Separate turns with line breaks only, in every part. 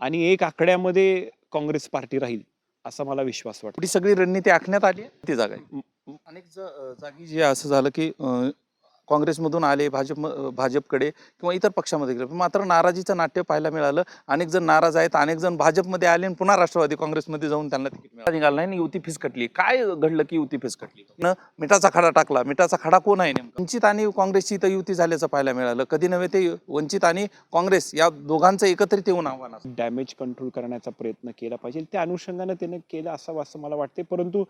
आणि एक आकड्यामध्ये काँग्रेस पार्टी राहील असा मला विश्वास वाटतो.
सगळी रणनीती आखण्यात आली आहे? ती जागा आहे. अनेक ज- जागी जे असं झालं की अ, काँग्रेसमधून आले भाजप भाजपकडे किंवा इतर पक्षामध्ये गेले. मात्र नाराजीचं नाट्य पाहायला मिळालं. अनेक जण नाराज आहेत अनेक जण भाजपमध्ये आले आणि पुन्हा राष्ट्रवादी काँग्रेसमध्ये जाऊन त्यांना तिकीट मिळालं. निघालं नाही आणि युती फिसकटली. काय घडलं की युती फिसकटली? न मिठाचा खडा टाकला. मिठाचा खडा कोण आहे नेमका? वंचित आणि काँग्रेसची इथं युती झाल्याचं पाहायला मिळालं. कधी नव्हे ते वंचित आणि काँग्रेस या दोघांचं एकत्रित येऊन आव्हान.
डॅमेज कंट्रोल करण्याचा प्रयत्न केला पाहिजे. त्या अनुषंगाने त्याने केलं असावं असं मला वाटते परंतु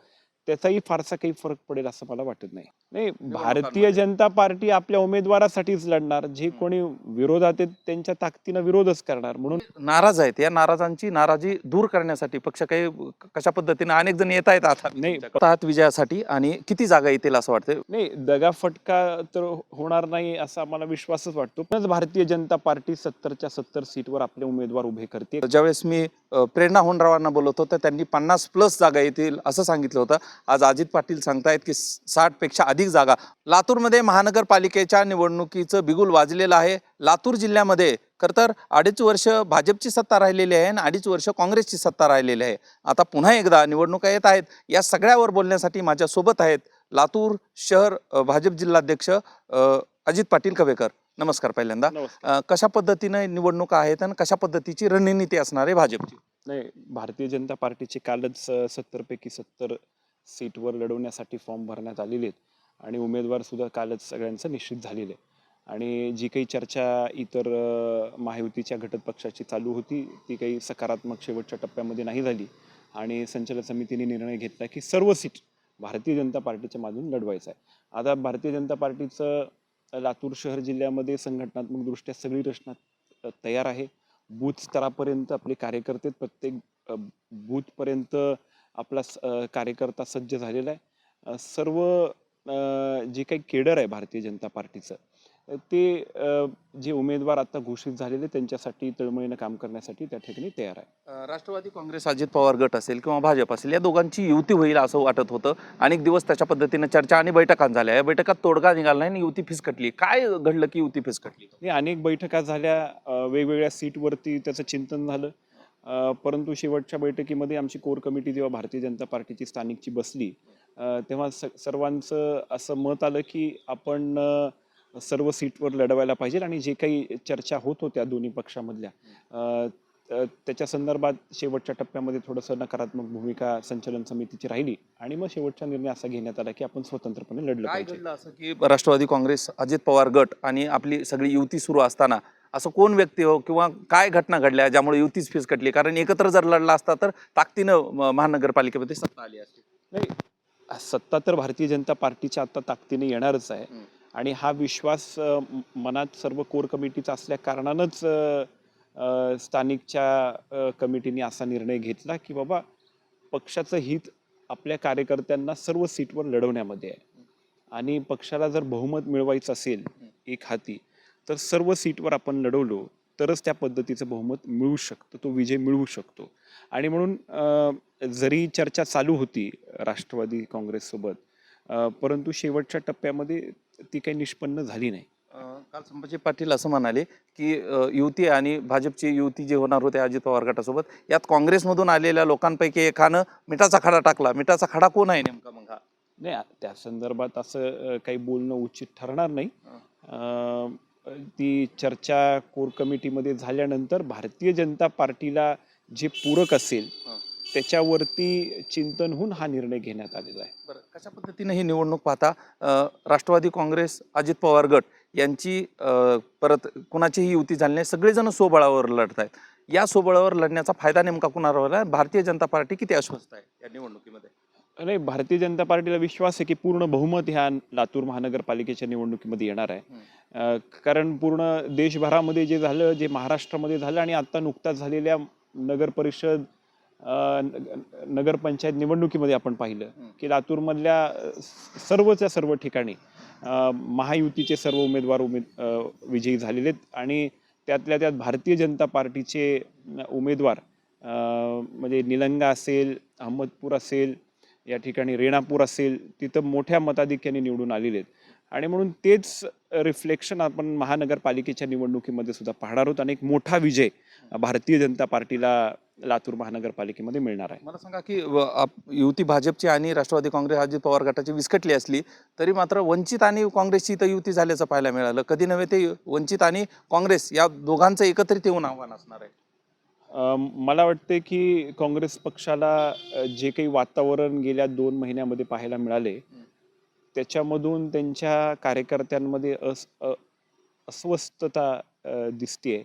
त्याचाही फारसा काही फरक पडेल असं मला वाटत नाही. नाही भारतीय जनता पार्टी आपल्या उमेदवारासाठीच लढणार जे कोणी विरोधात आहेत त्यांच्या ताकदीनं विरोधच करणार. म्हणून
नाराज आहेत. या नाराजांची नाराजी दूर करण्यासाठी पक्ष काही कशा पद्धतीने अनेक जण येत आहेत आता.
नाही.
हात विजयासाठी आणि किती जागा येतील असं वाटतं
नाही दगा फटका तर होणार नाही असा मला विश्वासच वाटतो. पण भारतीय जनता पार्टी सत्तरच्या सत्तर सीटवर आपले उमेदवार उभे करते.
ज्यावेळेस मी प्रेरणा होनरावांना बोलत होतो त्यांनी पन्नास प्लस जागा येतील असं सांगितलं होतं. आज अजित पाटील सांगतायत की साठपेक्षा अधिक जागा. लातूरमध्ये महानगरपालिकेच्या निवडणुकीचं बिगुल वाजलेलं आहे. लातूर जिल्ह्यामध्ये खरं तर अडीच वर्ष भाजपची सत्ता राहिलेली आहे आणि अडीच वर्ष काँग्रेसची सत्ता राहिलेली आहे. आता पुन्हा एकदा निवडणुका येत आहेत. या सगळ्यावर बोलण्यासाठी माझ्यासोबत आहेत लातूर शहर भाजप जिल्हाध्यक्ष अ, अजित पाटील कवेकर. नमस्कार पहिल्यांदा.
नमस्कार.
कशा पद्धतीने निवडणुका आहेत आणि कशा पद्धतीची रणनीती असणार आहे भाजपची?
नाही भारतीय जनता पार्टीचे कालच सत्तर पैकी सत्तर सीटवर लढवण्यासाठी फॉर्म भरण्यात आलेले आहेत. आणि उमेदवारसुद्धा कालच सगळ्यांचं निश्चित झालेलं आहे आणि जी काही चर्चा इतर महायुतीच्या घटक पक्षाची चालू होती ती काही सकारात्मक शेवटच्या टप्प्यामध्ये नाही झाली. आणि संचालक समितीने निर्णय घेतला की सर्व सीट भारतीय जनता पार्टीच्या मागून लढवायचं आहे. आता भारतीय जनता पार्टीचं लातूर शहर जिल्ह्यामध्ये संघटनात्मकदृष्ट्या सगळी रचना तयार आहे. बूथ स्तरापर्यंत आपले कार्यकर्ते प्रत्येक बूथपर्यंत आपला कार्यकर्ता सज्ज झालेला आहे. सर्व जे काही केडर आहे भारतीय जनता पार्टीचं ते जे उमेदवार आता घोषित झालेले त्यांच्यासाठी तळमळीनं काम करण्यासाठी त्या ठिकाणी तयार आहे.
राष्ट्रवादी काँग्रेस अजित पवार गट असेल किंवा भाजप असेल या दोघांची युती होईल असं वाटत होतं. अनेक दिवस त्याच्या पद्धतीने चर्चा आणि बैठका झाल्या. या बैठकात तोडगा निघाला नाही आणि युती फिसकटली. काय घडलं की युती फिसकटली?
अनेक बैठका झाल्या. वेगवेगळ्या सीटवरती त्याचं चिंतन झालं. परंतु शेवटच्या बैठकीमध्ये आमची कोर कमिटी जेव्हा भारतीय जनता पार्टीची स्थानिकची बसली तेव्हा स सर्वांचं असं मत आलं की आपण सर्व सीटवर लढवायला पाहिजे आणि जे काही चर्चा होत होत्या दोन्ही पक्षामधल्या त्याच्या संदर्भात शेवटच्या टप्प्यामध्ये थोडंसं नकारात्मक भूमिका संचलन समितीची राहिली आणि मग शेवटचा निर्णय असा घेण्यात आला की आपण स्वतंत्रपणे लढलं पाहिजे.
असं की राष्ट्रवादी काँग्रेस अजित पवार गट आणि आपली सगळी युती सुरू असताना असं कोण व्यक्ती हो किंवा काय घटना घडल्या ज्यामुळे युतीच फिसकटली कारण एकत्र जर लढला असता तर ताकदीनं महानगरपालिकेमध्ये सत्ता आली असती.
नाही सत्ता तर भारतीय जनता पार्टीच्या आता ताकदीने येणारच आहे. आणि हा विश्वास मनात सर्व कोर कमिटीचा असल्या कारणानंच स्थानिकच्या कमिटीने असा निर्णय घेतला की बाबा पक्षाचं हित आपल्या कार्यकर्त्यांना सर्व सीटवर लढवण्यामध्ये आहे. आणि पक्षाला जर बहुमत मिळवायचं असेल एक हाती तर सर्व सीटवर आपण लढवलो तरच त्या पद्धतीचं बहुमत मिळू शकतं तो विजय मिळवू शकतो. आणि म्हणून जरी चर्चा चालू होती राष्ट्रवादी काँग्रेससोबत परंतु शेवटच्या टप्प्यामध्ये ती काही निष्पन्न झाली नाही.
काल संभाजी पाटील असं म्हणाले की युती आणि भाजपची युती जे होणार होते अजित पवार गटासोबत यात काँग्रेसमधून आलेल्या लोकांपैकी एकानं मिठाचा खडा टाकला. मिठाचा खडा कोण आहे नेमका मग हा?
नाही त्या संदर्भात असं काही बोलणं उचित ठरणार नाही. ती चर्चा कोर कमिटीमध्ये झाल्यानंतर भारतीय जनता पार्टीला जे पूरक असेल. त्याच्यावरती चिंतन होऊन हा निर्णय घेण्यात आलेला आहे.
बरं कशा पद्धतीने ही निवडणूक पाहता राष्ट्रवादी काँग्रेस अजित पवार गट यांची परत कुणाचीही युती झाली नाही सगळेजण सोबळावर लढत आहेत. या सोबळावर लढण्याचा फायदा नेमका कुणाला होला भारतीय जनता पार्टी किती अस्वस्थ आहे या निवडणुकीमध्ये?
नाही भारतीय जनता पार्टीला विश्वास आहे की पूर्ण बहुमत ह्या लातूर महानगरपालिकेच्या निवडणुकीमध्ये येणार आहे. कारण पूर्ण देशभरामध्ये जे झालं जे महाराष्ट्रामध्ये झालं आणि आत्ता नुकताच झालेल्या नगर परिषद न- नगरपंचायत निवडणुकीमध्ये आपण पाहिलं की लातूरमधल्या स- सर्वच्या सर्व ठिकाणी महायुतीचे सर्व उमेदवार उमेद विजयी झालेले आहेत आणि त्यातल्या त्यात भारतीय जनता पार्टीचे उमेदवार म्हणजे निलंगा असेल अहमदपूर असेल या ठिकाणी रेणापूर असेल तिथं मोठ्या मताधिक्याने निवडून आलेले आहेत. आणि म्हणून तेच रिफ्लेक्शन आपण महानगरपालिकेच्या निवडणुकीमध्ये सुद्धा पाहणार आहोत आणि एक मोठा विजय भारतीय जनता पार्टीला लातूर महानगरपालिकेमध्ये मिळणार आहे.
मला सांगा की युती भाजपची आणि राष्ट्रवादी काँग्रेस अजित पवार गटाची विस्कटली असली तरी मात्र वंचित आणि काँग्रेसची इथं युती झाल्याचं पाहायला मिळालं. कधी नव्हे ते वंचित आणि काँग्रेस या दोघांचं एकत्रित येऊन आव्हान असणार आहे.
मला वाटते की काँग्रेस पक्षाला जे काही वातावरण गेल्या दोन महिन्यामध्ये पाहायला मिळाले त्याच्यामधून त्यांच्या कार्यकर्त्यांमध्ये अस अ- अस्वस्थता दिसते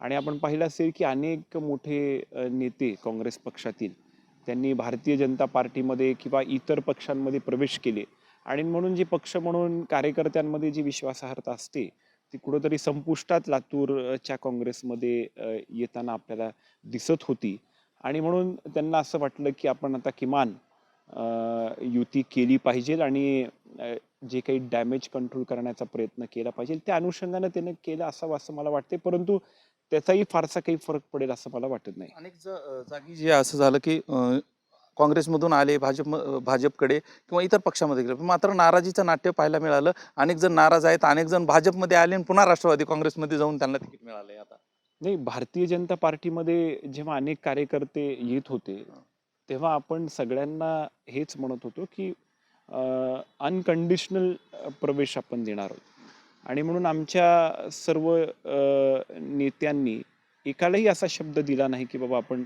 आणि आपण पाहिलं असेल की अनेक मोठे नेते काँग्रेस पक्षातील त्यांनी भारतीय जनता पार्टीमध्ये किंवा इतर पक्षांमध्ये प्रवेश केले. आणि म्हणून जी पक्ष म्हणून कार्यकर्त्यांमध्ये जी विश्वासार्हता असते ती कुठंतरी संपुष्टात लातूरच्या काँग्रेसमध्ये येताना आपल्याला दिसत होती. आणि म्हणून त्यांना असं वाटलं की आपण आता किमान युती केली पाहिजे आणि जे काही डॅमेज कंट्रोल करण्याचा प्रयत्न केला पाहिजे त्या अनुषंगानं त्याने केलं असावं असं मला वाटते परंतु त्याचाही फारसा काही फरक पडेल असं मला वाटत नाही.
अनेक जागी जे असं झालं की काँग्रेसमधून आले भाजप भाजपकडे किंवा इतर पक्षामध्ये गेले मात्र नाराजीचं नाट्य पाहायला मिळालं. अनेक जण नाराज आहेत अनेक जण भाजपमध्ये आले आणि पुन्हा राष्ट्रवादी काँग्रेसमध्ये जाऊन त्यांना तिकीट मिळालंय आता.
नाही भारतीय जनता पार्टीमध्ये जेव्हा अनेक कार्यकर्ते येत होते तेव्हा आपण सगळ्यांना हेच म्हणत होतो की अनकंडिशनल प्रवेश आपण देणार आहोत. आणि म्हणून आमच्या सर्व नेत्यांनी एकालाही असा शब्द दिला नाही की बाबा आपण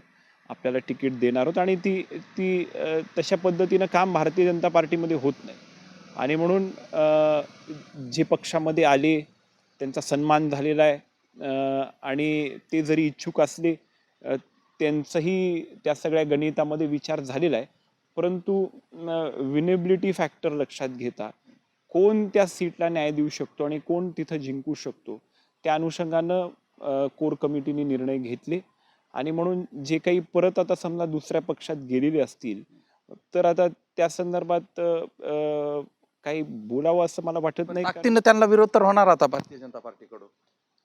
आपल्याला तिकीट देणार आहोत. आणि ती ती तशा पद्धतीनं काम भारतीय जनता पार्टीमध्ये होत नाही. आणि म्हणून जे पक्षामध्ये आले त्यांचा सन्मान झालेला आहे. आणि ते जरी इच्छुक असले त्यांचंही त्या सगळ्या गणितामध्ये विचार झालेला आहे. परंतु विनेबिलिटी फॅक्टर लक्षात घेता कोण त्या सीटला न्याय देऊ शकतो आणि कोण तिथं जिंकू शकतो त्या अनुषंगानं कोर कमिटीने निर्णय घेतले. आणि म्हणून जे काही परत आता समजा दुसऱ्या पक्षात गेलेले असतील तर आता त्या संदर्भात काही बोलावं असं मला वाटत नाही
त्यांना विरोध तर होणार आता भारतीय जनता पार्टीकडून.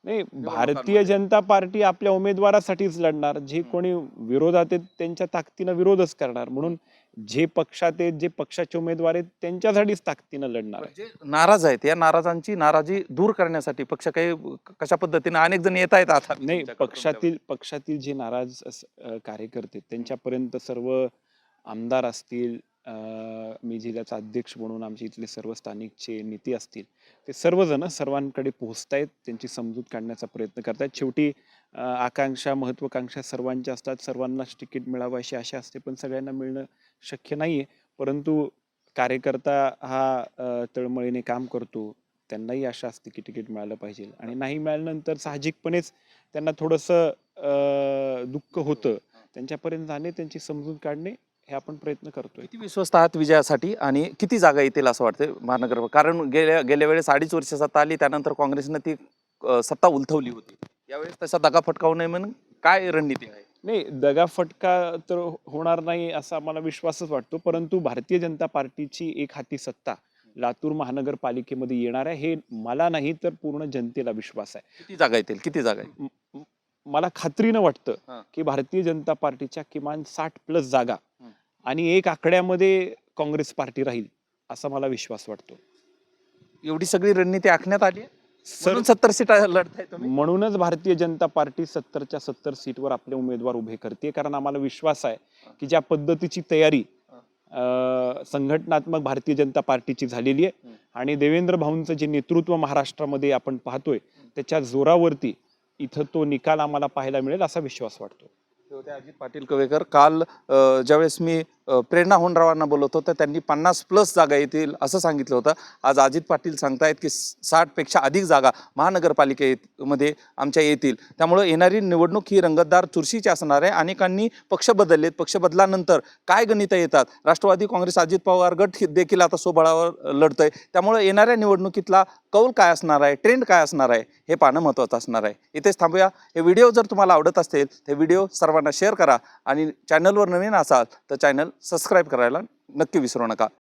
नाही. भारतीय जनता पार्टी आपल्या उमेदवारासाठीच लढणार जे कोणी विरोधात आहेत त्यांच्या ताकदीनं विरोधच करणार म्हणून जे पक्षात आहेत जे पक्षाचे उमेदवार आहेत त्यांच्यासाठीच ताकदीनं लढणार आहे.
जे नाराज आहेत या नाराजांची नाराजी दूर करण्यासाठी पक्ष काही कशा पद्धतीने अनेक जण येत आहेत आता
नाही
तुमच्याकडे
पक्षातील पक्षातील जे नाराज अस- अ, कार्यकर्ते आहेत, त्यांच्यापर्यंत सर्व आमदार असतील मी जिल्ह्याचा अध्यक्ष म्हणून आमचे इथले सर्व स्थानिकचे नेते असतील ते सर्वजण सर्वांकडे पोहोचतायत त्यांची समजूत काढण्याचा प्रयत्न करतायत. शेवटी आकांक्षा महत्त्वाकांक्षा सर्वांच्या असतात सर्वांनाच तिकीट मिळावं अशी आशा असते पण सगळ्यांना मिळणं शक्य नाही आहे परंतु कार्यकर्ता हा तळमळीने काम करतो त्यांनाही आशा असते की तिकीट मिळालं पाहिजे. आणि नाही मिळाल्यानंतर साहजिकपणेच त्यांना थोडंसं दुःख होतं. त्यांच्यापर्यंत जाणे त्यांची समजूत काढणे हे आपण प्रयत्न करतोय.
किती विश्वस्त आहात विजयासाठी आणि किती जागा येतील असं वाटतं महानगर? कारण गेल्या गेल्या वेळेस अडीच वर्ष सत्ता आली त्यानंतर काँग्रेसनं ती अ, सत्ता उलथवली होती. यावेळेस तसा दगा फटकावू नये म्हणून काय रणनीती आहे?
नाही दगाफटका तर होणार नाही असा मला विश्वासच वाटतो. परंतु भारतीय जनता पार्टीची एक हाती सत्ता लातूर महानगरपालिकेमध्ये येणार आहे हे मला नाही तर पूर्ण जनतेला विश्वास आहे.
किती जागा येतील? किती जागा येतील
म- म- मला खात्रीनं
हा.
वाटतं की भारतीय जनता पार्टीच्या किमान साठ प्लस जागा
हं.
आणि एक आकड्यामध्ये काँग्रेस पार्टी राहील असा मला विश्वास वाटतो
एवढी सगळी रणनीती आखण्यात आली?
सर
सत्तर सीट लढताय तुम्ही
म्हणूनच भारतीय जनता पार्टी सत्तरच्या सत्तर सीटवर आपले उमेदवार उभे करते कारण आम्हाला विश्वास आहे की ज्या पद्धतीची तयारी संघटनात्मक भारतीय जनता पार्टीची झालेली आहे. आणि देवेंद्र भाऊंचं जे नेतृत्व महाराष्ट्रामध्ये आपण पाहतोय त्याच्या जोरावरती इथं तो निकाल आम्हाला पाहायला मिळेल असा विश्वास वाटतो
होते अजित पाटील कवेकर. काल ज्यावेळेस मी प्रेरणा होनरावांना बोलवतो तर त्यांनी पन्नास प्लस जागा येतील असं सांगितलं होतं. आज अजित पाटील सांगतायत की साठपेक्षा अधिक जागा महानगरपालिकेमध्ये आमच्या येतील. त्यामुळं येणारी निवडणूक ही रंगतदार चुरशीची असणार आहे. अनेकांनी पक्ष बदललेत. पक्ष बदलानंतर काय गणितं येतात? राष्ट्रवादी काँग्रेस अजित पवार गट देखील आता सोबळावर लढतंय. त्यामुळे येणाऱ्या निवडणुकीतला कौल काय असणार आहे? ट्रेंड काय असणार आहे? हे पाहणं महत्त्वाचं असणार आहे. इथेच थांबूया. हे व्हिडिओ जर तुम्हाला आवडत असतील तर व्हिडिओ सर्वांना शेअर करा आणि चॅनलवर नवीन असाल तर चॅनल सबस्क्राईब करायला नक्की विसरू नका.